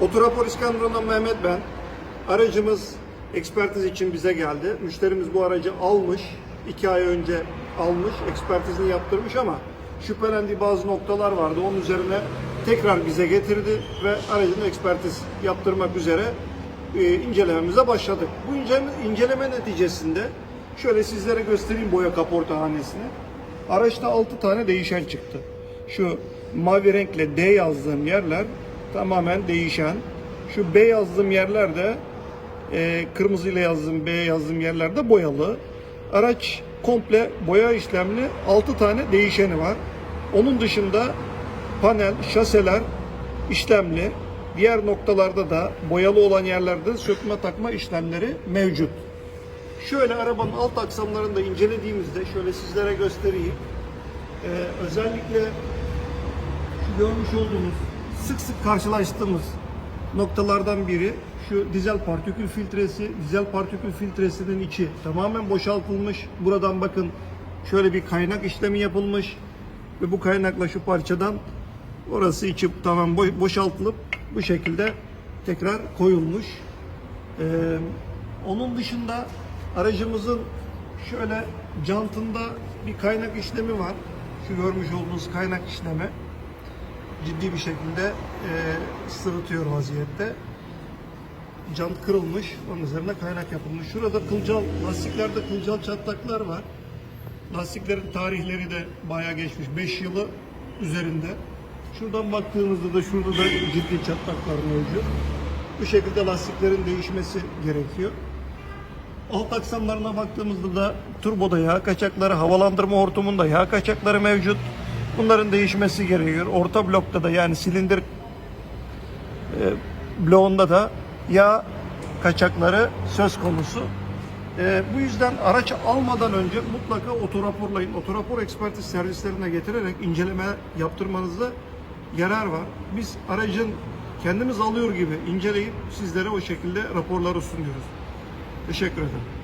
Oturapor İskenderun'dan Mehmet ben. Aracımız ekspertiz için bize geldi. Müşterimiz bu aracı almış. iki ay önce almış. Ekspertizini yaptırmış ama şüphelendiği bazı noktalar vardı. Onun üzerine tekrar bize getirdi ve aracını ekspertiz yaptırmak üzere e, incelememize başladık. Bu inceleme, inceleme neticesinde şöyle sizlere göstereyim boya kaporta hanesini. Araçta 6 tane değişen çıktı. Şu mavi renkle D yazdığım yerler tamamen değişen. Şu B yazdığım yerler de e, kırmızıyla yazdığım B yazdığım yerlerde boyalı. Araç komple boya işlemli 6 tane değişeni var. Onun dışında panel, şaseler işlemli. Diğer noktalarda da boyalı olan yerlerde sökme takma işlemleri mevcut. Şöyle arabanın alt aksamlarını da incelediğimizde şöyle sizlere göstereyim. Ee, özellikle şu görmüş olduğunuz sık sık karşılaştığımız noktalardan biri şu dizel partikül filtresi. Dizel partikül filtresinin içi tamamen boşaltılmış. Buradan bakın şöyle bir kaynak işlemi yapılmış ve bu kaynakla şu parçadan orası içi tamamen bo- boşaltılıp bu şekilde tekrar koyulmuş. Ee, onun dışında aracımızın şöyle jantında bir kaynak işlemi var. Şu görmüş olduğunuz kaynak işlemi ciddi bir şekilde e, sırıtıyor vaziyette. Jant kırılmış, onun üzerine kaynak yapılmış. Şurada kılcal, lastiklerde kılcal çatlaklar var. Lastiklerin tarihleri de bayağı geçmiş. 5 yılı üzerinde. Şuradan baktığımızda da şurada da ciddi çatlaklar mevcut. Bu şekilde lastiklerin değişmesi gerekiyor. Alt aksamlarına baktığımızda da turboda yağ kaçakları, havalandırma hortumunda yağ kaçakları mevcut. Bunların değişmesi gerekiyor. Orta blokta da yani silindir e, bloğunda da yağ kaçakları söz konusu. E, bu yüzden araç almadan önce mutlaka otoraporlayın. Otorapor ekspertiz servislerine getirerek inceleme yaptırmanızda yarar var. Biz aracın kendimiz alıyor gibi inceleyip sizlere o şekilde raporları sunuyoruz. Teşekkür ederim.